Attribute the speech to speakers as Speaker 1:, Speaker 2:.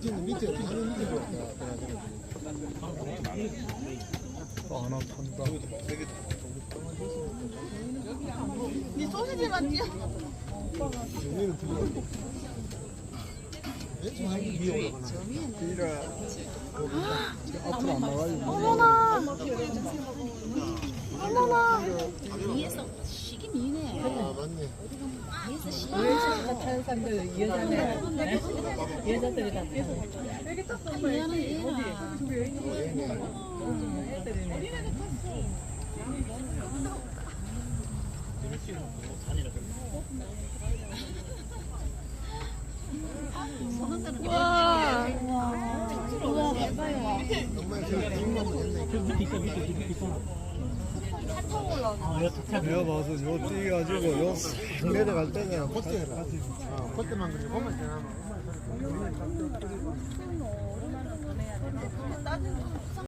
Speaker 1: 밑에 바로 밑에 또 하나 판다.
Speaker 2: 니 소시지만 찌
Speaker 1: 얘는 들어. 앞으로 안 나가요.
Speaker 2: 어머나 어머나 위에서 시긴 이네
Speaker 1: 아 맞네.
Speaker 2: 위에서 시
Speaker 3: 사람들 여자네 여자들이 다
Speaker 2: 미안해 얘가 와 우와 대박이야
Speaker 1: 정말 저 뒷만 했네. 내가 봐서 요 뛰가지고 요 내려갈 콧대라. 어, 콧대만 그리 보면 되나.